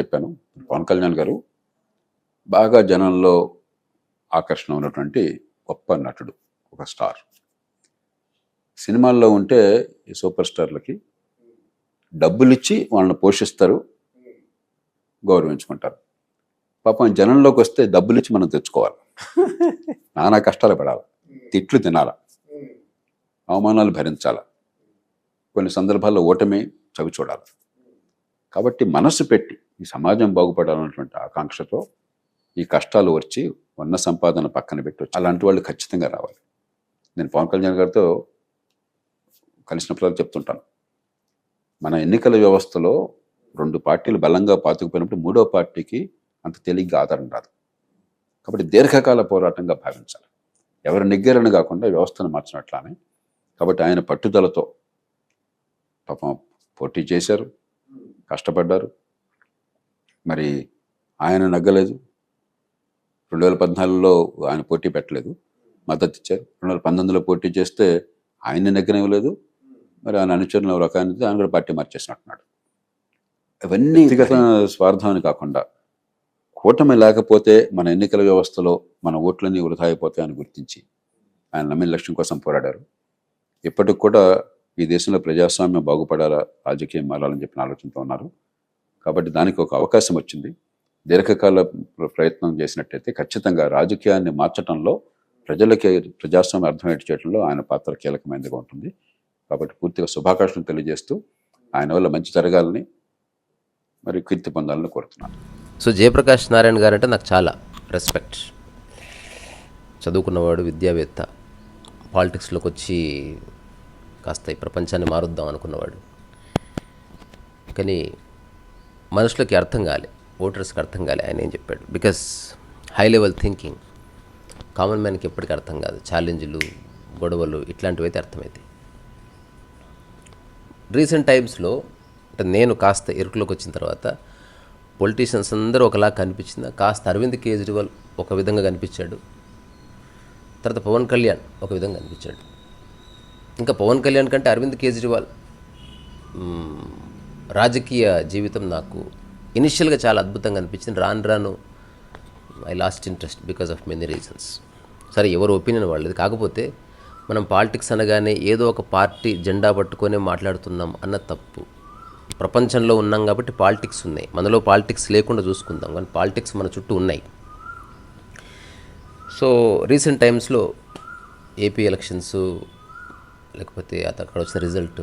చెప్పాను. పవన్ కళ్యాణ్ గారు బాగా జనంలో ఆకర్షణ ఉన్నటువంటి గొప్ప నటుడు ఒక స్టార్. సినిమాల్లో ఉంటే ఈ సూపర్ స్టార్లకి డబ్బులు ఇచ్చి వాళ్ళని పోషిస్తారు గౌరవించుకుంటారు. పాపం జనంలోకి వస్తే డబ్బులు ఇచ్చి మనం తెచ్చుకోవాలి. నానా కష్టాలు పడాలి. తిట్లు తినాలి. అవమానాలు భరించాలి. కొన్ని సందర్భాల్లో ఓటమి చవి చూడాలి. కాబట్టి మనసు పెట్టి ఈ సమాజం బాగుపడాలన్నటువంటి ఆకాంక్షతో ఈ కష్టాలు వచ్చి ఉన్న సంపాదన పక్కన పెట్టి అలాంటి వాళ్ళు ఖచ్చితంగా రావాలి. నేను పవన్ కళ్యాణ్ గారితో కలిసినప్పుడు చెప్తుంటాను. మన ఎన్నికల వ్యవస్థలో రెండు పార్టీలు బలంగా పాతుకుపోయినప్పుడు మూడో పార్టీకి అంత తేలిగ్గా ఆధారం రాదు. కాబట్టి దీర్ఘకాల పోరాటంగా భావించాలి. ఎవరు నిగ్గరని కాకుండా వ్యవస్థను మార్చినట్లానే కాబట్టి ఆయన పట్టుదలతో పాపం పోటీ చేశారు కష్టపడ్డారు. మరి ఆయన నగ్గలేదు. రెండు వేల పద్నాలుగులో ఆయన పోటీ పెట్టలేదు. మద్దతు ఇచ్చారు. రెండు వేల పంతొమ్మిదిలో పోటీ చేస్తే ఆయన నెగ్గనివ్వలేదు. మరి ఆయన అనుచరులు ఒక ఆయన కూడా పార్టీ మార్చేసినట్టున్నాడు. ఇవన్నీ వ్యక్తిగత స్వార్థం అని కాకుండా కూటమి లేకపోతే మన ఎన్నికల వ్యవస్థలో మన ఓట్లన్నీ వృధా అయిపోతాయని గుర్తించి ఆయన నమ్మిన లక్ష్యం కోసం పోరాడారు. ఇప్పటికి కూడా ఈ దేశంలో ప్రజాస్వామ్యం బాగుపడాలా రాజకీయం మారాలని చెప్పిన ఆలోచనతో ఉన్నారు. కాబట్టి దానికి ఒక అవకాశం వచ్చింది. దీర్ఘకాల ప్రయత్నం చేసినట్టయితే ఖచ్చితంగా రాజకీయాన్ని మార్చడంలో ప్రజలకి ప్రజాస్వామ్యం అర్థమయ్యేట్ చేయడంలో ఆయన పాత్ర కీలకమైనదిగా ఉంటుంది. కాబట్టి పూర్తిగా శుభాకాంక్షలు తెలియజేస్తూ ఆయన వల్ల మంచి జరగాలని మరి కీర్తి పొందాలని కోరుతున్నాను. సో జయప్రకాష్ నారాయణ గారు అంటే నాకు చాలా రెస్పెక్ట్ చదువుకున్నవాడు విద్యావేత్త. పాలిటిక్స్లోకి వచ్చి కాస్త ఈ ప్రపంచాన్ని మారుద్దాం అనుకున్నవాడు. కానీ మనుషులకి అర్థం కాలే ఓటర్స్కి అర్థం కాలే ఆయన ఏం చెప్పాడు. Because high level thinking common మ్యాన్కి ఎప్పటికీ అర్థం కాదు. ఛాలెంజ్లు గొడవలు ఇట్లాంటివి అయితే అర్థమవుతాయి రీసెంట్ టైమ్స్లో అంటే నేను కాస్త ఇరుకులోకి వచ్చిన తర్వాత పొలిటీషియన్స్ అందరూ ఒకలా కనిపించింది? కాస్త అరవింద్ కేజ్రీవాల్ ఒక విధంగా కనిపించాడు. తర్వాత పవన్ కళ్యాణ్ ఒక విధంగా అనిపించాడు. ఇంకా పవన్ కళ్యాణ్ కంటే అరవింద్ కేజ్రీవాల్ రాజకీయ జీవితం నాకు ఇనిషియల్గా చాలా అద్భుతంగా అనిపించింది. రాను రాను I lost interest because of many reasons. సరే ఎవరు ఒపీనియన్ వాళ్ళది. కాకపోతే మనం పాలిటిక్స్ అనగానే ఏదో ఒక పార్టీ జెండా పట్టుకొని మాట్లాడుతున్నాం అన్న తప్పు. ప్రపంచంలో ఉన్నాం కాబట్టి పాలిటిక్స్ ఉన్నాయి. మనలో పాలిటిక్స్ లేకుండా చూసుకుందాం. కానీ పాలిటిక్స్ మన చుట్టూ ఉన్నాయి. సో రీసెంట్ టైమ్స్లో ఏపీ ఎలక్షన్స్ లేకపోతే అక్కడ వచ్చిన రిజల్ట్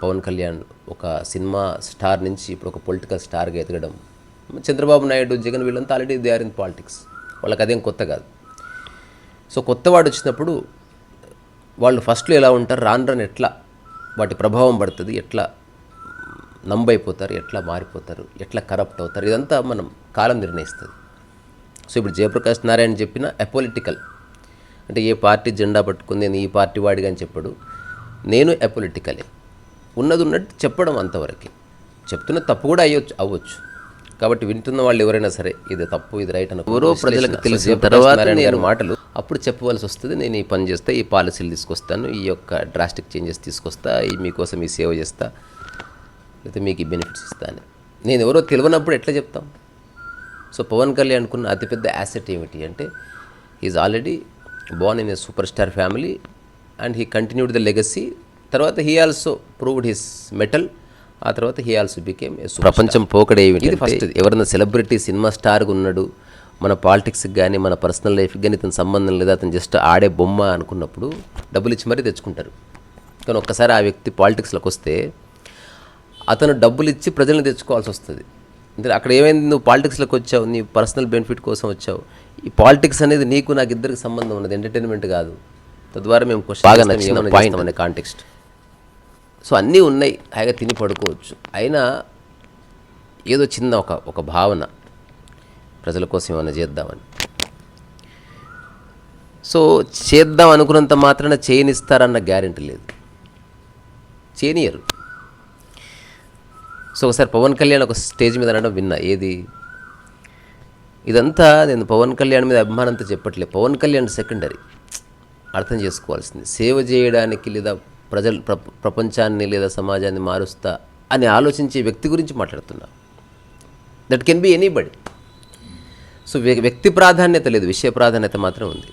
పవన్ కళ్యాణ్ ఒక సినిమా స్టార్ నుంచి ఇప్పుడు ఒక పొలిటికల్ స్టార్గా ఎదగడం. చంద్రబాబు నాయుడు జగన్ వీళ్ళంతా already they are in politics వాళ్ళకి అదేం కొత్త కాదు. సో కొత్తవాడు వచ్చినప్పుడు వాళ్ళు ఫస్ట్లో ఎలా ఉంటారు రాను రాను ఎట్లా వాటి ప్రభావం పడుతుంది ఎట్లా నంబైపోతారు ఎట్లా మారిపోతారు ఎట్లా కరప్ట్ అవుతారు ఇదంతా మనం కాలం నిర్ణయిస్తుంది. సో ఇప్పుడు జయప్రకాష్ నారాయణ చెప్పిన అపొలిటికల్. అంటే ఏ పార్టీ జెండా పట్టుకుంది నేను ఈ పార్టీ వాడిగా అని చెప్పడు. నేను అపొలిటికలే. ఉన్నది ఉన్నట్టు చెప్పడం అంతవరకే. చెప్తున్న తప్పు కూడా అయ్యొచ్చు అవ్వచ్చు. కాబట్టి వింటున్న వాళ్ళు ఎవరైనా సరే ఇది తప్పు ఇది రైట్ అని ఎవరో ప్రజలకు తెలిసిన తర్వాత గారి మాటలు అప్పుడు చెప్పవలసి వస్తుంది నేను ఈ పని చేస్తా ఈ పాలసీలు తీసుకొస్తాను ఈ యొక్క డ్రాస్టిక్ చేంజెస్ తీసుకొస్తా ఈ మీకోసం ఈ సేవ చేస్తా లేకపోతే మీకు ఈ బెనిఫిట్స్ ఇస్తాను నేను ఎవరో తెలియనప్పుడు ఎట్లా చెప్తాం? సో పవన్ కళ్యాణ్కున్న అతిపెద్ద యాసెట్ ఏమిటి అంటే is already born in a super star family and he continued the legacy తర్వాత he also proved his mettle ఆ తర్వాత హీ ఆల్సో బికేమ్ ప్రపంచం పోకడే ఏమిటి ఇది ఫస్ట్ ఎవరైనా సెలబ్రిటీ సినిమా స్టార్గా ఉన్నాడు మన పాలిటిక్స్కి కానీ మన పర్సనల్ లైఫ్కి కానీ ఇతని సంబంధం లేదా అతను జస్ట్ ఆడే బొమ్మ అనుకున్నప్పుడు డబ్బులు ఇచ్చి మరీ తెచ్చుకుంటారు. కానీ ఒక్కసారి ఆ వ్యక్తి పాలిటిక్స్లోకి వస్తే అతను డబ్బులు ఇచ్చి ప్రజల్ని తెచ్చుకోవాల్సి వస్తుంది. అక్కడ ఏమైంది? నువ్వు పాలిటిక్స్లోకి వచ్చావు నీ పర్సనల్ బెనిఫిట్ కోసం వచ్చావు. ఈ పాలిటిక్స్ అనేది నీకు నాకు ఇద్దరికి సంబంధం ఉన్నది ఎంటర్టైన్మెంట్ కాదు. తద్వారా మేము క్వశ్చన్ పాయింట్ అనే కాంటెక్స్ట్ సో అన్నీ ఉన్నాయి. హాయిగా తిని పడుకోవచ్చు. అయినా ఏదో చిన్న ఒక ఒక భావన. ప్రజల కోసం ఏమైనా చేద్దామని. సో చేద్దాం అనుకున్నంత మాత్రాన చేయనిస్తారన్న గ్యారెంటీ లేదు. చేయనియరు సో ఒకసారి పవన్ కళ్యాణ్ ఒక స్టేజ్ మీద అనడం విన్నా. ఏది? ఇదంతా నేను పవన్ కళ్యాణ్ మీద అభిమానంతో చెప్పట్లే పవన్ కళ్యాణ్ సెకండరీ. అర్థం చేసుకోవాల్సింది. సేవ చేయడానికి లేదా ప్రజలు ప్ర ప్రపంచాన్ని లేదా సమాజాన్ని మారుస్తా అని ఆలోచించే వ్యక్తి గురించి మాట్లాడుతున్నా. That can be anybody. So వ్యక్తి ప్రాధాన్యత లేదు. విషయ ప్రాధాన్యత మాత్రం ఉంది.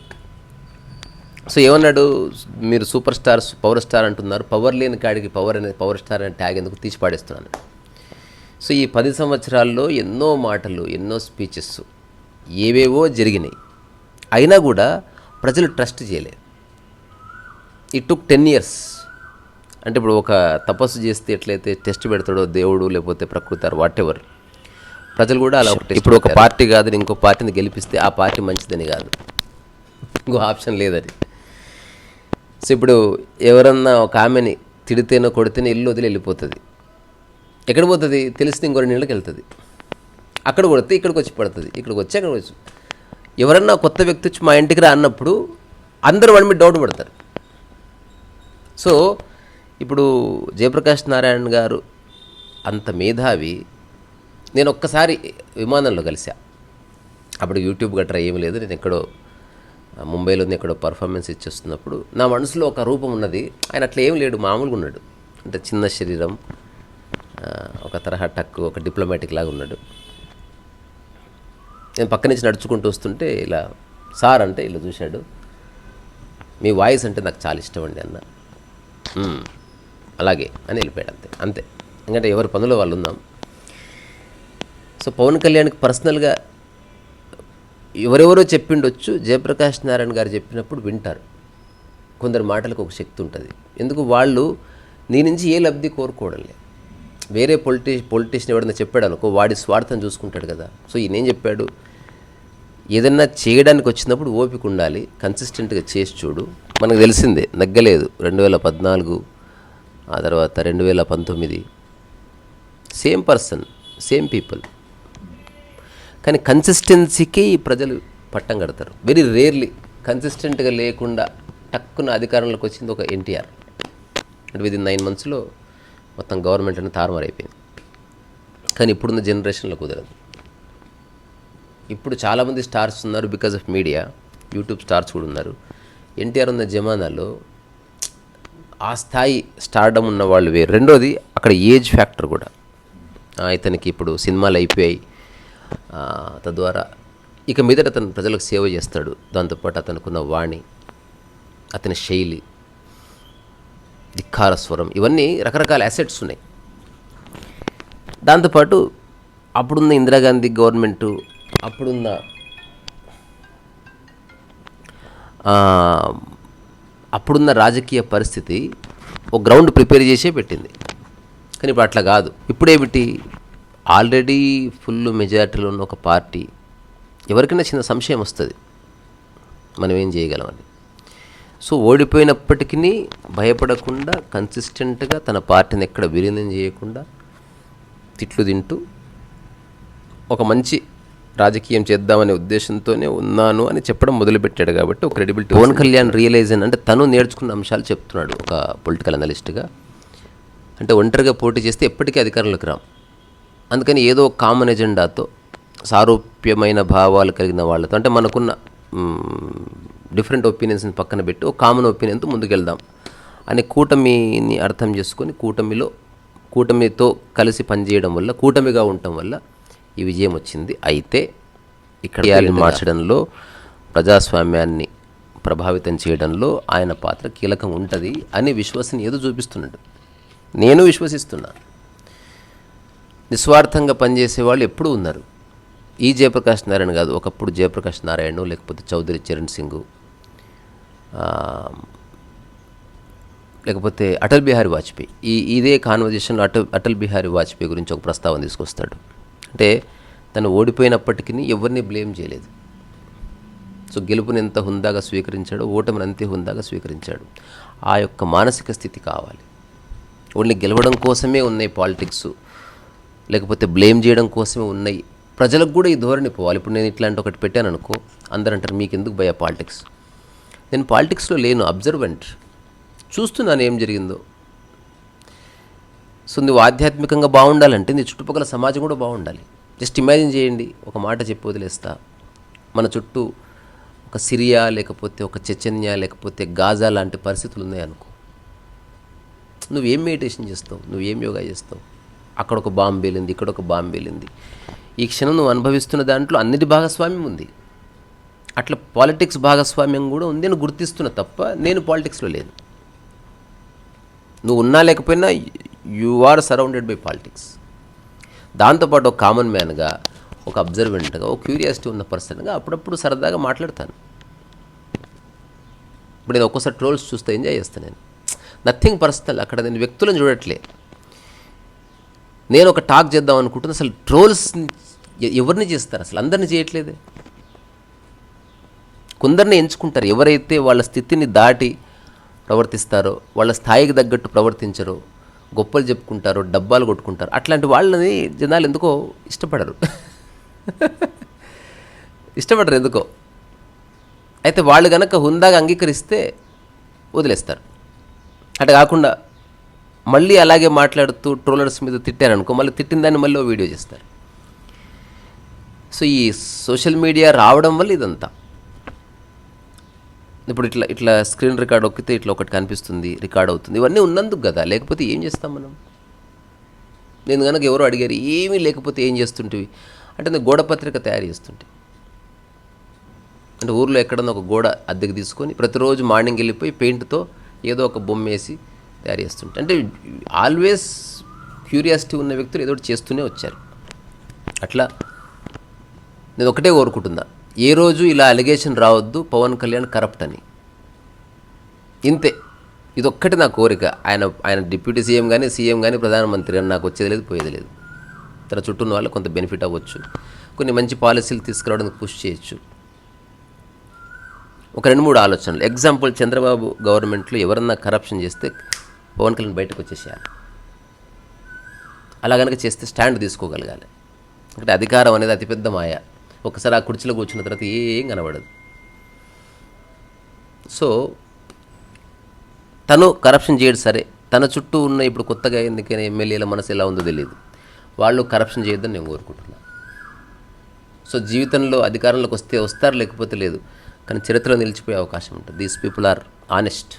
సో ఏమన్నాడు? మీరు సూపర్ స్టార్ పవర్ స్టార్ అంటున్నారు. పవర్ లేని కాడికి పవర్ అనే పవర్ స్టార్ అనే ట్యాగ్ ఎందుకు తీసి పాడేస్తున్నాను సో ఈ పది సంవత్సరాల్లో ఎన్నో మాటలు ఎన్నో స్పీచెస్ ఏవేవో జరిగినాయి. అయినా కూడా ప్రజలు ట్రస్ట్ చేయలేదు. ఇట్ టుక్ టెన్ ఇయర్స్ అంటే ఇప్పుడు ఒక తపస్సు చేస్తే ఎట్లయితే టెస్ట్ పెడతాడో దేవుడు లేకపోతే ప్రకృతి ఆర్ వాట్ ఎవర్ ప్రజలు కూడా అలా ఒక ఇప్పుడు ఒక పార్టీ కాదని ఇంకో పార్టీని గెలిపిస్తే ఆ పార్టీ మంచిదని కాదు. ఇంకో ఆప్షన్ లేదని సో ఇప్పుడు ఎవరన్నా ఒక ఆమెని తిడితేనో కొడితేనో ఇల్లు వదిలి వెళ్ళిపోతుంది. ఎక్కడ పోతుంది? తెలిస్తే ఇంకో రెండు నెలలకు వెళ్తుంది. అక్కడ కొడితే ఇక్కడికి వచ్చి పడుతుంది. ఇక్కడికి వచ్చి అక్కడికి వచ్చి. ఎవరన్నా కొత్త వ్యక్తి వచ్చి మా ఇంటికి రా అన్నప్పుడు అందరూ వాడి మీద డౌట్ పడతారు. సో ఇప్పుడు జయప్రకాష్ నారాయణ గారు అంత మేధావి. నేను ఒక్కసారి విమానంలో కలిసా. అప్పుడు యూట్యూబ్ గట్రా ఏమి లేదు. నేను ఎక్కడో ఆ, ముంబైలో ఎక్కడో పర్ఫార్మెన్స్ ఇచ్చేస్తున్నప్పుడు నా మనసులో ఒక రూపం ఉన్నది. ఆయన అట్లా ఏం లేడు మామూలుగా ఉన్నాడు. అంటే చిన్న శరీరం ఒక తరహా టక్కు ఒక డిప్లొమాటిక్ లాగా ఉన్నాడు. నేను పక్క నుంచి నడుచుకుంటూ వస్తుంటే ఇలా సార్ అంటే ఇలా చూశాడు. మీ వాయిస్ అంటే నాకు చాలా ఇష్టం అండి అన్న. అలాగే అని వెళ్ళిపోయాడు అంతే అంతే. ఎందుకంటే ఎవరి పనులు వాళ్ళు ఉన్నాం సో పవన్ కళ్యాణ్కి పర్సనల్గా ఎవరెవరో చెప్పిండొచ్చు జయప్రకాష్ నారాయణ గారు చెప్పినప్పుడు వింటారు. కొందరు మాటలకు ఒక శక్తి ఉంటుంది. ఎందుకు? వాళ్ళు నీ నుంచి ఏ లబ్ధి కోరుకోవడంలే. వేరే పొలిటీ పొలిటీషియన్ ఎవడన్నా చెప్పాడు అనుకో వాడి స్వార్థం చూసుకుంటాడు కదా. సో ఈయనేం చెప్పాడు? ఏదన్నా చేయడానికి వచ్చినప్పుడు ఓపిక ఉండాలి కన్సిస్టెంట్గా చేసి చూడు. మనకు తెలిసిందే నగ్గలేదు. రెండు వేల పద్నాలుగు ఆ తర్వాత రెండు వేల పంతొమ్మిది. సేమ్ పర్సన్ సేమ్ పీపుల్ కానీ కన్సిస్టెన్సీకి ఈ ప్రజలు పట్టం కడతారు. వెరీ రేర్లీ కన్సిస్టెంట్గా లేకుండా టక్కున అధికారంలోకి వచ్చింది ఒక ఎన్టీఆర్. అంటే విదిన్ నైన్ మంత్స్లో మొత్తం గవర్నమెంట్ అనేది తారుమారైపోయింది. కానీ ఇప్పుడున్న జనరేషన్లో కుదరదు. ఇప్పుడు చాలామంది స్టార్స్ ఉన్నారు because of media YouTube stars కూడా ఉన్నారు. ఎన్టీఆర్ ఉన్న జమానాలో ఆ స్థాయి స్టార్డమ్ ఉన్న వాళ్ళు వేరు. రెండోది అక్కడ ఏజ్ ఫ్యాక్టర్ కూడా. ఇతనికి ఇప్పుడు సినిమాలు అయిపోయాయి. తద్వారా ఇక మీదట అతను ప్రజలకు సేవ చేస్తాడు. దాంతోపాటు అతనుకున్న వాణి అతని శైలి ధిక్కార స్వరం ఇవన్నీ రకరకాల అసెట్స్ ఉన్నాయి. దాంతోపాటు అప్పుడున్న ఇందిరాగాంధీ గవర్నమెంటు అప్పుడున్న అప్పుడున్న రాజకీయ పరిస్థితి ఒక గ్రౌండ్ ప్రిపేర్ చేసే పెట్టింది. కానీ ఇప్పుడు అట్లా కాదు. ఇప్పుడేమిటి ఆల్రెడీ ఫుల్ మెజారిటీలో ఉన్న ఒక పార్టీ ఎవరికైనా చిన్న సంశయం వస్తుంది. మనం ఏం చేయగలమని సో ఓడిపోయినప్పటికీ భయపడకుండా కన్సిస్టెంట్గా తన పార్టీని ఎక్కడ విలీనం చేయకుండా తిట్లు తింటూ ఒక మంచి రాజకీయం చేద్దామనే ఉద్దేశంతోనే ఉన్నాను అని చెప్పడం మొదలుపెట్టాడు కాబట్టి ఒక క్రెడిబిలిటీ పవన్ కళ్యాణ్ రియలైజన్ అంటే తను నేర్చుకున్న అంశాలు చెప్తున్నాడు ఒక పొలిటికల్ అనలిస్ట్గా అంటే ఒంటరిగా పోటీ చేస్తే ఎప్పటికీ అధికారంలోకి రాం. అందుకని ఏదో కామన్ ఎజెండాతో సారూప్యమైన భావాలు కలిగిన వాళ్ళతో అంటే మనకున్న డిఫరెంట్ ఒపీనియన్స్ని పక్కన పెట్టి ఒక కామన్ ఒపీనియన్తో ముందుకెళ్దాం. అనే కూటమిని అర్థం చేసుకొని కూటమిలో కూటమితో కలిసి పనిచేయడం వల్ల కూటమిగా ఉండటం వల్ల ఈ విజయం వచ్చింది. అయితే ఇక్కడ మార్చడంలో ప్రజాస్వామ్యాన్ని ప్రభావితం చేయడంలో ఆయన పాత్ర కీలకం ఉంటుంది అని విశ్వసనీయత చూపిస్తున్నాడు నేను విశ్వసిస్తున్నా. నిస్వార్థంగా పనిచేసే వాళ్ళు ఎప్పుడూ ఉన్నారు. ఈ జయప్రకాష్ నారాయణ కాదు ఒకప్పుడు జయప్రకాష్ నారాయణ లేకపోతే చౌదరి చరణ్ సింగ్ లేకపోతే అటల్ బిహారీ వాజ్పేయి. ఈ ఇదే కాన్వర్జేషన్లో అటల్ అటల్ బిహారీ వాజ్పేయి గురించి ఒక ప్రస్తావన తీసుకొస్తాడు. అంటే తను ఓడిపోయినప్పటికీ ఎవరిని బ్లేమ్ చేయలేదు. సో గెలుపుని ఎంత హుందాగా స్వీకరించాడో ఓటమిని అంతే హుందాగా స్వీకరించాడు. ఆ యొక్క మానసిక స్థితి కావాలి. ఓన్లీ గెలవడం కోసమే ఉన్నాయి పాలిటిక్స్ లేకపోతే బ్లేమ్ చేయడం కోసమే ఉన్నాయి. ప్రజలకు కూడా ఈ ధోరణి పోవాలి. ఇప్పుడు నేను ఇట్లాంటి ఒకటి పెట్టాను అనుకో అందరూ అంటారు మీకు ఎందుకు భయ పాలిటిక్స్ నేను పాలిటిక్స్లో లేను అబ్జర్వెంట్. చూస్తున్నాను ఏం జరిగిందో. సో నువ్వు ఆధ్యాత్మికంగా బాగుండాలంటే నీ చుట్టుపక్కల సమాజం కూడా బాగుండాలి. జస్ట్ ఇమాజిన్ చేయండి ఒక మాట చెప్పి వదిలేస్తా. మన చుట్టూ ఒక సిరియా లేకపోతే ఒక చెచెన్యా లేకపోతే గాజా లాంటి పరిస్థితులు ఉన్నాయనుకో నువ్వేం మెడిటేషన్ చేస్తావు? నువ్వేం యోగా చేస్తావు? అక్కడ ఒక బాంబు వెళ్ళింది ఇక్కడ ఒక బాంబు వెళ్ళింది ఈ క్షణం నువ్వు అనుభవిస్తున్న దాంట్లో అన్నిటి భాగస్వామ్యం ఉంది. అట్లా పాలిటిక్స్ భాగస్వామ్యం కూడా ఉంది అని గుర్తిస్తున్నా తప్ప నేను పాలిటిక్స్లో లేను నువ్వు ఉన్నా లేకపోయినా you are surrounded by politics దాంతోపాటు ఒక కామన్ మ్యాన్గా ఒక అబ్జర్వెంట్గా ఒక క్యూరియాసిటీ ఉన్న పర్సన్గా అప్పుడప్పుడు సరదాగా మాట్లాడతాను. ఇప్పుడు నేను ఒక్కోసారి ట్రోల్స్ చూస్తే ఎంజాయ్ చేస్తాను నేను. నథింగ్ పర్సనల్ అక్కడ నేను వ్యక్తులను చూడట్లే. నేను ఒక టాక్ చేద్దాం అనుకుంటున్నా అసలు ట్రోల్స్ ఎవరిని చేస్తారు? అసలు అందరిని చేయట్లేదే. కొందరిని ఎంచుకుంటారు. ఎవరైతే వాళ్ళ స్థితిని దాటి ప్రవర్తిస్తారో వాళ్ళ స్థాయికి తగ్గట్టు ప్రవర్తించరు గొప్పలు చెప్పుకుంటారో డబ్బాలు కొట్టుకుంటారు అట్లాంటి వాళ్ళని జనాలు ఎందుకో ఇష్టపడరు. ఇష్టపడరు ఎందుకో. అయితే వాళ్ళు కనుక హుందాగా అంగీకరిస్తే వదిలేస్తారు. అటు కాకుండా మళ్ళీ అలాగే మాట్లాడుతూ ట్రోలర్స్ మీద తిట్టారనుకో మళ్ళీ తిట్టిన దాన్ని మళ్ళీ వీడియో చేస్తారు. సో ఈ సోషల్ మీడియా రావడం వల్ల ఇదంతా. ఇప్పుడు ఇట్లా ఇట్లా స్క్రీన్ రికార్డ్ ఒక్కితే ఇట్లా ఒకటి కనిపిస్తుంది రికార్డ్ అవుతుంది. ఇవన్నీ ఉన్నందుకు కదా లేకపోతే ఏం చేస్తాం మనం? నేను కనుక ఎవరో అడిగారు ఏమీ లేకపోతే ఏం చేస్తుంటివి? అంటే నేను గోడ పత్రిక తయారు చేస్తుంటే. అంటే ఊర్లో ఎక్కడన్నా ఒక గోడ అద్దెకి తీసుకొని ప్రతిరోజు మార్నింగ్ వెళ్ళిపోయి పెయింట్తో ఏదో ఒక బొమ్మ వేసి తయారు చేస్తుంటే. అంటే ఆల్వేస్ క్యూరియాసిటీ ఉన్న వ్యక్తులు ఏదో ఒకటి చేస్తూనే వచ్చారు. అట్లా నేను ఒకటే కోరుకుంటున్నా. ఏ రోజు ఇలా అలిగేషన్ రావద్దు పవన్ కళ్యాణ్ కరప్ట్ అని. ఇంతే. ఇదొక్కటి నా కోరిక. ఆయన ఆయన డిప్యూటీ సీఎం కానీ సీఎం కానీ ప్రధానమంత్రి అని నాకు వచ్చేది లేదు పోయేది లేదు. తన చుట్టూ ఉన్న వాళ్ళు కొంత బెనిఫిట్ అవ్వచ్చు. కొన్ని మంచి పాలసీలు తీసుకురావడానికి కృషి చేయొచ్చు. ఒక రెండు మూడు ఆలోచనలు. ఎగ్జాంపుల్ చంద్రబాబు గవర్నమెంట్లో ఎవరన్నా కరప్షన్ చేస్తే పవన్ కళ్యాణ్ బయటకు వచ్చేసేయాలి. అలా కనుక చేస్తే స్టాండ్ తీసుకోగలగాలి. అంటే అధికారం అనేది అతిపెద్ద మాయా. ఒకసారి ఆ కుర్చీలో కూర్చున్న తర్వాత ఏం కనబడదు. సో తను కరప్షన్ చేయడు సరే. తన చుట్టూ ఉన్న ఇప్పుడు కొత్తగా ఎందుకైనా ఎమ్మెల్యేల మనసు ఎలా ఉందో తెలియదు వాళ్ళు కరప్షన్ చేయొద్దని నేను కోరుకుంటున్నాను సో జీవితంలో అధికారంలోకి వస్తే వస్తారు లేకపోతే లేదు. కానీ చరిత్రలో నిలిచిపోయే అవకాశం ఉంటుంది. దీస్ పీపుల్ ఆర్ ఆనెస్ట్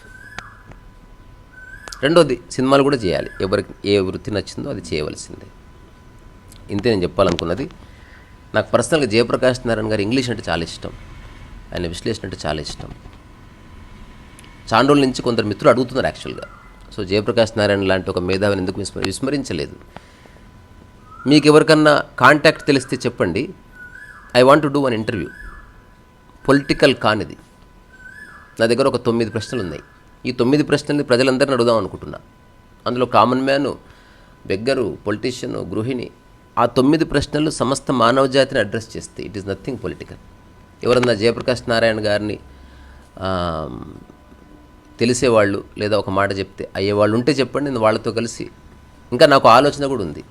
రెండోది సినిమాలు కూడా చేయాలి. ఎవరికి ఏ వృత్తి నచ్చిందో అది చేయవలసిందే. ఇంతే నేను చెప్పాలనుకున్నది. నాకు పర్సనల్గా జయప్రకాష్ నారాయణ గారు ఇంగ్లీష్ అంటే చాలా ఇష్టం. ఆయన విశ్లేషణ అంటే చాలా ఇష్టం. చాండోల నుంచి కొందరు మిత్రులు అడుగుతున్నారు యాక్చువల్గా. సో జయప్రకాష్ నారాయణ లాంటి ఒక మేధావిని ఎందుకు విస్మరించలేదు. మీకు ఎవరికన్నా కాంటాక్ట్ తెలిస్తే చెప్పండి. I want to do one interview. Political కానిది. నా దగ్గర ఒక తొమ్మిది ప్రశ్నలు ఉన్నాయి. ఈ తొమ్మిది ప్రశ్నల్ని ప్రజలందరిని అడుగుదాం అనుకుంటున్నా. అందులో కామన్ మ్యాను బెగ్గరు పొలిటీషియన్ గృహిణి ఆ తొమ్మిది ప్రశ్నలు సమస్త మానవ జాతిని అడ్రస్ చేస్తే ఇట్ ఈస్ నథింగ్ పొలిటికల్ ఎవరన్నా జయప్రకాష్ నారాయణ గారిని తెలిసేవాళ్ళు లేదా ఒక మాట చెప్తే అయ్యేవాళ్ళు ఉంటే చెప్పండి నేను వాళ్ళతో కలిసి. ఇంకా నాకు ఆలోచన కూడా ఉంది.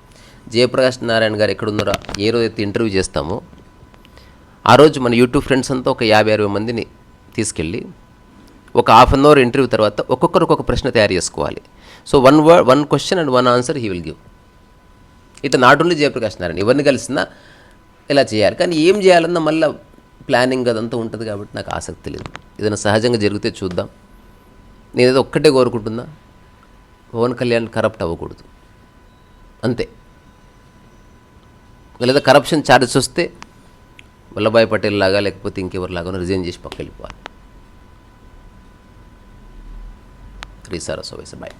జయప్రకాష్ నారాయణ గారు ఎక్కడున్నారో ఏ రోజైతే ఇంటర్వ్యూ చేస్తామో ఆ రోజు మన యూట్యూబ్ ఫ్రెండ్స్ అంతా ఒక యాభై అరవై మందిని తీసుకెళ్ళి ఒక హాఫ్ అన్ అవర్ ఇంటర్వ్యూ తర్వాత ఒక్కొక్కరు ఒక్కొక్క ప్రశ్న తయారు చేసుకోవాలి. So one word one question and one answer he will give ఇట్లా నాట్ ఓన్లీ జయప్రకాష్ నారాయణ ఎవరిని కలిసినా ఇలా చేయాలి. కానీ ఏం చేయాలన్నా మళ్ళీ ప్లానింగ్ అదంతా ఉంటుంది కాబట్టి నాకు ఆసక్తి లేదు. ఏదైనా సహజంగా జరిగితే చూద్దాం. నేనేదో ఒక్కటే కోరుకుంటున్నా. పవన్ కళ్యాణ్ కరప్ట్ అవ్వకూడదు. అంతే. లేదా కరప్షన్ ఛార్జెస్ వస్తే వల్లభాయ్ పటేల్ లాగా లేకపోతే ఇంకెవరిలాగా రిజైన్ చేసి పక్క వెళ్ళిపోవాలి. Sir so bye